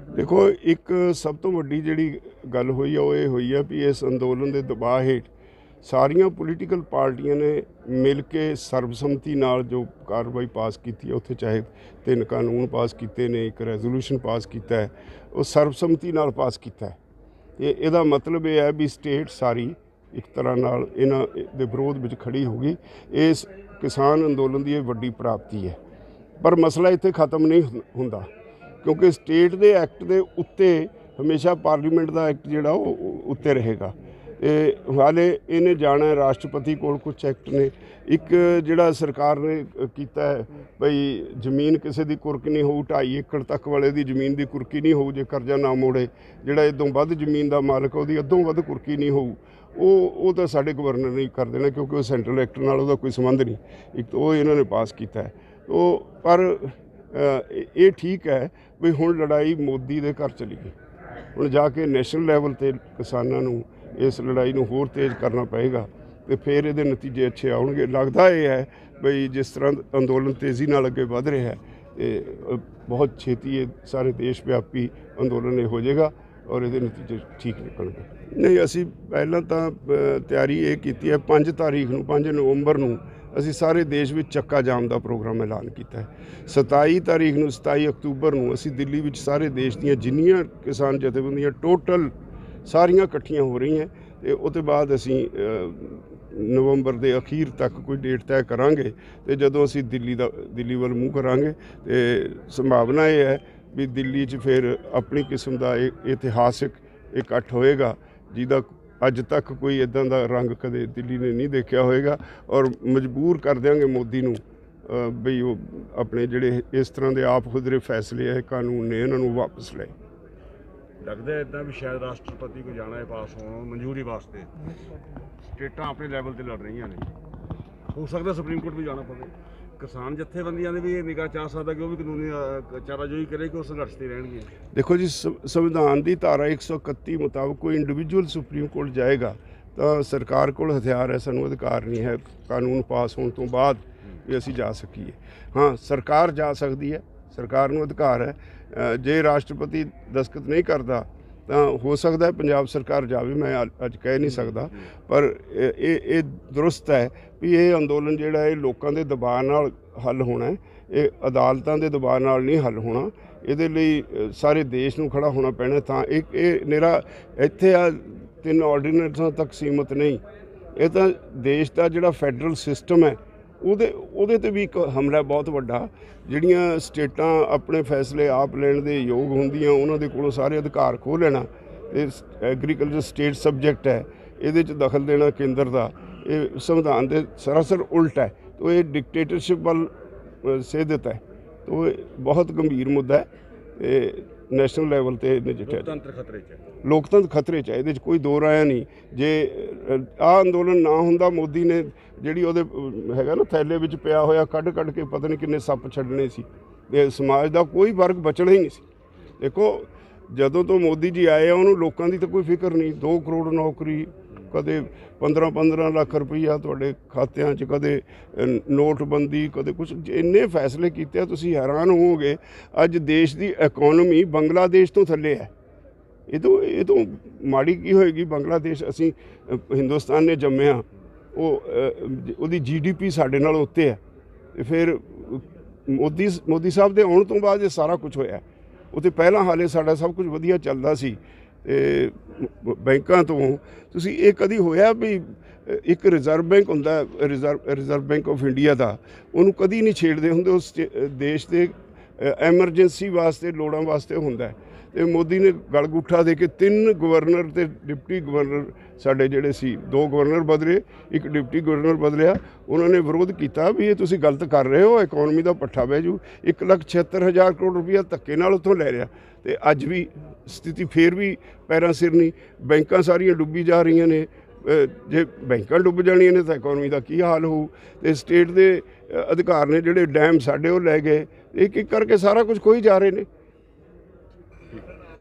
ਦੇਖੋ, ਇੱਕ ਸਭ ਤੋਂ ਵੱਡੀ ਜਿਹੜੀ ਗੱਲ ਹੋਈ ਆ, ਉਹ ਇਹ ਹੋਈ ਆ ਵੀ ਇਸ ਅੰਦੋਲਨ ਦੇ ਦਬਾਅ ਹੇਠ ਸਾਰੀਆਂ ਪੋਲੀਟੀਕਲ ਪਾਰਟੀਆਂ ਨੇ ਮਿਲ ਕੇ ਸਰਬਸੰਮਤੀ ਨਾਲ ਜੋ ਕਾਰਵਾਈ ਪਾਸ ਕੀਤੀ ਹੈ ਉੱਥੇ ਚਾਹੇ ਤਿੰਨ ਕਾਨੂੰਨ ਪਾਸ ਕੀਤੇ ਨੇ, ਇੱਕ ਰੈਜ਼ੋਲੂਸ਼ਨ ਪਾਸ ਕੀਤਾ ਹੈ, ਉਹ ਸਰਬਸੰਮਤੀ ਨਾਲ ਪਾਸ ਕੀਤਾ ਹੈ। ਇਹ, ਇਹਦਾ ਮਤਲਬ ਇਹ ਹੈ ਵੀ ਸਟੇਟ ਸਾਰੀ ਇੱਕ ਤਰ੍ਹਾਂ ਨਾਲ ਇਹਨਾਂ ਦੇ ਵਿਰੋਧ ਵਿੱਚ ਖੜੀ ਹੋ ਗਈ। ਇਸ ਕਿਸਾਨ ਅੰਦੋਲਨ ਦੀ ਇਹ ਵੱਡੀ ਪ੍ਰਾਪਤੀ ਹੈ। ਪਰ ਮਸਲਾ ਇੱਥੇ ਖਤਮ ਨਹੀਂ ਹੁੰ- ਹੁੰਦਾ। ਕਿਉਂਕਿ ਸਟੇਟ ਦੇ ਐਕਟ ਦੇ ਉੱਤੇ ਹਮੇਸ਼ਾ ਪਾਰਲੀਮੈਂਟ ਦਾ ਐਕਟ ਜਿਹੜਾ ਉਹ ਉੱਤੇ ਰਹੇਗਾ। ਇਹ ਹਾਲੇ ਇਹਨੇ ਜਾਣਾ ਹੈ, ਰਾਸ਼ਟਰਪਤੀ ਕੋਲ ਕੁਝ ਐਕਟ ਨੇ। ਇੱਕ ਜਿਹੜਾ ਸਰਕਾਰ ਨੇ ਕੀਤਾ ਹੈ ਭਈ ਜ਼ਮੀਨ ਕਿਸੇ ਦੀ ਕੁਰਕ ਨਹੀਂ ਹੋਊ 2.5 ਏਕੜ ਤੱਕ ਵਾਲੇ ਦੀ ਜ਼ਮੀਨ ਦੀ ਕੁਰਕੀ ਨਹੀਂ ਹੋਊ, ਜੇ ਕਰਜ਼ਾ ਨਾ ਮੋੜੇ, ਜਿਹੜਾ ਇਦੋਂ ਵੱਧ ਜ਼ਮੀਨ ਦਾ ਮਾਲਕ ਉਹਦੀ ਅੱਧੋਂ ਵੱਧ ਕੁਰਕੀ ਨਹੀਂ ਹੋਊ। ਉਹ ਉਹ ਤਾਂ ਸਾਡੇ ਗਵਰਨਰ ਨੇ ਕਰ ਦੇਣਾ, ਕਿਉਂਕਿ ਉਹ ਸੈਂਟਰਲ ਐਕਟ ਨਾਲ ਉਹਦਾ ਕੋਈ ਸੰਬੰਧ ਨਹੀਂ। ਇੱਕ ਤਾਂ ਉਹ ਇਹਨਾਂ ਨੇ ਪਾਸ ਕੀਤਾ ਹੈ। ਉਹ, ਪਰ ਇਹ- ਠੀਕ ਹੈ ਵੀ ਹੁਣ ਲੜਾਈ ਮੋਦੀ ਦੇ ਘਰ ਚਲੀ ਗਈ। ਹੁਣ ਜਾ ਕੇ ਨੈਸ਼ਨਲ ਲੈਵਲ ਤੇ ਕਿਸਾਨਾਂ ਨੂੰ ਇਸ ਲੜਾਈ ਨੂੰ ਹੋਰ ਤੇਜ਼ ਕਰਨਾ ਪਏਗਾ ਤੇ ਫਿਰ ਇਹਦੇ ਨਤੀਜੇ ਅੱਛੇ ਆਉਣਗੇ। ਲੱਗਦਾ ਇਹ ਹੈ ਬਈ ਜਿਸ ਤਰ੍ਹਾਂ ਅੰਦੋਲਨ ਤੇਜ਼ੀ ਨਾਲ ਅੱਗੇ ਵਧ ਰਿਹਾ ਹੈ, ਇਹ ਬਹੁਤ ਛੇਤੀ ਇਹ ਸਾਰੇ ਦੇਸ਼ ਵਿਆਪੀ ਅੰਦੋਲਨ ਇਹ ਹੋ ਜਾਏਗਾ। ਔਰ ਇਹਦੇ ਨਤੀਜੇ ਠੀਕ ਨਿਕਲਣਗੇ? ਨਹੀਂ, ਅਸੀਂ ਪਹਿਲਾਂ ਤਾਂ ਤਿਆਰੀ ਇਹ ਕੀਤੀ ਹੈ 5 ਤਾਰੀਖ ਨੂੰ 5 ਨਵੰਬਰ ਨੂੰ ਅਸੀਂ ਸਾਰੇ ਦੇਸ਼ ਵਿੱਚ ਚੱਕਾ ਜਾਮ ਦਾ ਪ੍ਰੋਗਰਾਮ ਐਲਾਨ ਕੀਤਾ ਹੈ। 27 ਤਾਰੀਖ ਨੂੰ 27 ਅਕਤੂਬਰ ਨੂੰ ਅਸੀਂ ਦਿੱਲੀ ਵਿੱਚ ਸਾਰੇ ਦੇਸ਼ ਦੀਆਂ ਜਿੰਨੀਆਂ ਕਿਸਾਨ ਜਥੇਬੰਦੀਆਂ, ਟੋਟਲ ਸਾਰੀਆਂ ਇਕੱਠੀਆਂ ਹੋ ਰਹੀਆਂ ਤੇ ਉਹ ਤੋਂ ਬਾਅਦ ਅਸੀਂ ਨਵੰਬਰ ਦੇ ਅਖੀਰ ਤੱਕ ਕੋਈ ਡੇਟ ਤੈਅ ਕਰਾਂਗੇ ਤੇ ਜਦੋਂ ਅਸੀਂ ਦਿੱਲੀ ਦਾ, ਦਿੱਲੀ ਵੱਲ ਮੂੰਹ ਕਰਾਂਗੇ ਤੇ ਸੰਭਾਵਨਾ ਇਹ ਹੈ ਵੀ ਦਿੱਲੀ 'ਚ ਫਿਰ ਆਪਣੀ ਕਿਸਮ ਦਾ ਇਹ ਇਤਿਹਾਸਿਕ ਇਕੱਠ ਹੋਏਗਾ ਜਿਹਦਾ ਅੱਜ ਤੱਕ ਕੋਈ ਇਦਾਂ ਦਾ ਰੰਗ ਕਦੇ ਦਿੱਲੀ ਨੇ ਨਹੀਂ ਦੇਖਿਆ ਹੋਏਗਾ ਔਰ ਮਜਬੂਰ ਕਰ ਦਿਆਂਗੇ ਮੋਦੀ ਨੂੰ ਅ, ਬਈ ਉਹ ਆਪਣੇ ਜਿਹੜੇ ਇਸ ਤਰ੍ਹਾਂ ਦੇ ਆਪ ਖੁਦਰੇ ਫੈਸਲੇ ਹੈ ਕਾਨੂੰਨ ਨੇ ਇਹਨਾਂ ਨੂੰ ਵਾਪਸ ਲੈ ਲੱਗਦਾ ਇਦਾਂ ਵੀ ਸ਼ਾਇਦ ਰਾਸ਼ਟਰਪਤੀ ਕੋ ਜਾਣਾ ਹੈ ਪਾਸ ਹੋਣ ਮਨਜ਼ੂਰੀ ਵਾਸਤੇ। ਸਟੇਟਾਂ ਆਪਣੇ ਲੈਵਲ ਤੇ ਲੜ ਰਹੀਆਂ ਨੇ। ਹੋ ਸਕਦਾ ਸੁਪਰੀਮ ਕੋਰਟ ਵੀ ਜਾਣਾ ਪਵੇ। ਕਿਸਾਨ ਜਥੇਬੰਦੀਆਂ ਦੇ ਵੀ ਇਹ ਨਿਗਾਹ ਚਾਹ ਸਕਦਾ ਕਿ ਉਹ ਵੀ ਕਾਨੂੰਨੀ ਚਾਰਾਜੋਈ ਕਰੇ ਕਿ ਉਹ ਸੰਘਰਸ਼ ਤੇ ਰਹਿਣਗੇ। ਦੇਖੋ ਜੀ ਸੰਵਿਧਾਨ ਦੀ ਧਾਰਾ 131 ਮੁਤਾਬਕ ਕੋਈ ਇੰਡੀਵਿਜੂਅਲ ਸੁਪਰੀਮ ਕੋਰਟ ਜਾਏਗਾ, ਤਾਂ ਸਰਕਾਰ ਕੋਲ ਹਥਿਆਰ ਹੈ, ਸਾਨੂੰ ਅਧਿਕਾਰ ਨਹੀਂ ਹੈ, ਕਾਨੂੰਨ ਪਾਸ ਹੋਣ ਤੋਂ ਬਾਅਦ ਵੀ ਅਸੀਂ ਜਾ ਸਕੀਏ। ਹਾਂ, ਸਰਕਾਰ ਜਾ ਸਕਦੀ ਹੈ, ਸਰਕਾਰ ਨੂੰ ਅਧਿਕਾਰ ਹੈ। ਜੇ ਰਾਸ਼ਟਰਪਤੀ ਦਸਖਤ ਨਹੀਂ ਕਰਦਾ ਤਾਂ ਹੋ ਸਕਦਾ ਹੈ ਪੰਜਾਬ ਸਰਕਾਰ ਜਾਵੇ ਮੈਂ ਅੱਜ- ਕਹਿ ਨਹੀਂ ਸਕਦਾ। ਪਰ ਇਹ ਇਹ ਇਹ ਦਰੁਸਤ ਹੈ ਵੀ ਇਹ ਅੰਦੋਲਨ ਜਿਹੜਾ ਇਹ ਲੋਕਾਂ ਦੇ ਦਬਾਅ ਨਾਲ ਹੱਲ ਹੋਣਾ ਹੈ। ਇਹ ਅਦਾਲਤਾਂ ਦੇ ਦਬਾਅ ਨਾਲ ਨਹੀਂ ਹੱਲ ਹੋਣਾ। ਇਹਦੇ ਲਈ ਸਾਰੇ ਦੇਸ਼ ਨੂੰ ਖੜਾ ਹੋਣਾ ਪੈਣਾ ਤਾਂ ਇੱਕ ਇਹ ਮੇਰਾ ਇੱਥੇ ਆ ਤਿੰਨ ਆਰਡੀਨੈਂਸਾਂ ਤੱਕ ਸੀਮਤ ਨਹੀਂ। ਇਹ ਤਾਂ ਦੇਸ਼ ਦਾ ਜਿਹੜਾ ਫੈਡਰਲ ਸਿਸਟਮ ਹੈ ਉਹਦੇ ਉਹਦੇ ਤੇ ਵੀ ਇੱਕ ਹਮਲਾ ਬਹੁਤ ਵੱਡਾ। ਜਿਹੜੀਆਂ ਸਟੇਟਾਂ ਆਪਣੇ ਫੈਸਲੇ ਆਪ ਲੈਣ ਦੇ ਯੋਗ ਹੁੰਦੀਆਂ ਉਹਨਾਂ ਦੇ ਕੋਲੋਂ ਸਾਰੇ ਅਧਿਕਾਰ ਖੋਹ ਲੈਣਾ ਇਹ ਐਗਰੀਕਲਚਰ ਸਟੇਟ ਸਬਜੈਕਟ ਹੈ। ਇਹਦੇ ਚ ਦਖਲ ਦੇਣਾ ਕੇਂਦਰ ਦਾ ਇਹ ਸੰਵਿਧਾਨ ਦੇ ਸਰਾਸਰ ਉਲਟ ਹੈ। ਤੋ ਇਹ ਡਿਕਟੇਟਰਸ਼ਿਪ ਵੱਲ ਅ, ਸੇਧਿਤ ਹੈ। ਤੋ ਬਹੁਤ ਗੰਭੀਰ ਮੁੱਦਾ ਹੈ। ਨੈਸ਼ਨਲ ਲੈਵਲ ਤੇ ਨਜਿੱਠਿਆ ਲੋਕਤੰਤਰ ਖਤਰੇ 'ਚ ਲੋਕਤੰਤਰ ਖਤਰੇ 'ਚ ਇਹਦੇ 'ਚ ਕੋਈ ਦੋ ਰਾਇਆ ਨਹੀਂ। ਜੇ ਆ ਅੰਦੋਲਨ ਨਾ ਹੁੰਦਾ ਮੋਦੀ ਨੇ ਜਿਹੜੀ ਉਹਦੇ ਹੈਗਾ ਨਾ ਥੈਲੇ ਵਿੱਚ ਪਿਆ ਹੋਇਆ ਕੱਢ ਕੱਢ ਕੇ ਪਤਾ ਨਹੀਂ ਕਿੰਨੇ ਸੱਪ ਛੱਡਣੇ ਸੀ। ਤੇ ਸਮਾਜ ਦਾ ਕੋਈ ਵਰਗ ਬਚਣਾ ਹੀ ਨਹੀਂ ਸੀ। ਦੇਖੋ ਜਦੋਂ ਤੋਂ ਮੋਦੀ ਜੀ ਆਏ ਆ ਉਹਨੂੰ ਲੋਕਾਂ ਦੀ ਤਾਂ ਕੋਈ ਫਿਕਰ ਨਹੀਂ। 2 ਕਰੋੜ ਨੌਕਰੀ ਕਦੇ 15 15 ਲੱਖ ਰੁਪਈਆ ਤੁਹਾਡੇ ਖਾਤਿਆਂ 'ਚ ਕਦੇ ਨੋਟਬੰਦੀ ਕਦੇ ਕੁਝ ਇੰਨੇ ਫੈਸਲੇ ਕੀਤੇ ਆ ਤੁਸੀਂ ਹੈਰਾਨ ਹੋਵੋਗੇ ਅੱਜ ਦੇਸ਼ ਦੀ ਇਕਨੋਮੀ ਬੰਗਲਾਦੇਸ਼ ਤੋਂ ਥੱਲੇ ਹੈ। ਇਹ ਤੋਂ ਇਹ ਤੋਂ ਮਾੜੀ ਕੀ ਹੋਏਗੀ? ਬੰਗਲਾਦੇਸ਼ ਅਸੀਂ ਹਿੰਦੁਸਤਾਨ ਨੇ ਜੰਮਿਆ ਉਹ ਅ, ਜ- ਉਹਦੀ ਜੀਡੀਪੀ ਸਾਡੇ ਨਾਲ ਉੱਤੇ ਹੈ। ਤੇ ਫਿਰ ਮੋਦੀ ਮੋਦੀ ਸਾਹਿਬ ਦੇ ਆਉਣ ਤੋਂ ਬਾਅਦ ਇਹ ਸਾਰਾ ਕੁਝ ਹੋਇਆ। ਉਹ ਤੇ ਪਹਿਲਾਂ ਹਾਲੇ ਸਾਡਾ ਸਭ ਕੁਝ ਵਧੀਆ ਚੱਲਦਾ ਸੀ। ਤੇ ਬੈਂਕਾਂ ਤੋਂ। ਤੁਸੀਂ ਇਹ ਕਦੀ ਹੋਇਆ ਵੀ ਇੱਕ ਰਿਜ਼ਰਵ ਬੈਂਕ ਹੁੰਦਾ, reserve reserve bank of India ਦਾ, ਉਹਨੂੰ ਕਦੀ ਨਹੀਂ ਛੇੜਦੇ ਹੁੰਦੇ ਉਸ ਦੇਸ਼ ਦੇ ਐਮਰਜੈਂਸੀ ਵਾਸਤੇ, ਲੋੜਾਂ ਵਾਸਤੇ ਹੁੰਦਾ ਹੈ। ਤੇ ਮੋਦੀ ਨੇ ਗਲਗੁੱਠਾ ਦੇ ਕੇ ਤਿੰਨ ਗਵਰਨਰ ਤੇ ਡਿਪਟੀ ਗਵਰਨਰ ਸਾਡੇ ਜਿਹੜੇ ਸੀ, ਦੋ ਗਵਰਨਰ ਬਦਲੇ, ਇੱਕ ਡਿਪਟੀ ਗਵਰਨਰ ਬਦਲਿਆ। ਉਹਨਾਂ ਨੇ ਵਿਰੋਧ ਕੀਤਾ ਵੀ ਇਹ ਤੁਸੀਂ ਗਲਤ ਕਰ ਰਹੇ ਹੋ ਇਕਨੋਮੀ ਦਾ ਪੱਠਾ ਬਹਿ ਜੂ। 176000 ਕਰੋੜ ਰੁਪਇਆ ਧੱਕੇ ਨਾਲ ਉੱਥੋਂ ਲੈ ਰਿਹਾ। ਤੇ ਅੱਜ ਵੀ ਸਥਿਤੀ ਫੇਰ ਵੀ ਪੈਰਾਂ ਸਿਰ ਨਹੀਂ। ਬੈਂਕਾਂ ਸਾਰੀਆਂ ਡੁੱਬੀ ਜਾ ਰਹੀਆਂ ਨੇ। ਜੇ ਬੈਂਕਾਂ ਡੁੱਬ ਜਾਣੀਆਂ ਨੇ ਤਾਂ ਇਕਨੋਮੀ ਦਾ ਕੀ ਹਾਲ ਹੋਊ? ਤੇ ਸਟੇਟ ਦੇ ਅਧਿਕਾਰ ਨੇ ਜਿਹੜੇ ਡੈਮ ਸਾਡੇ ਉਹ ਲੈ ਗਏ। ਇੱਕ ਇੱਕ ਕਰਕੇ ਸਾਰਾ ਕੁਝ ਖੋਈ ਜਾ ਰਹੇ ਨੇ।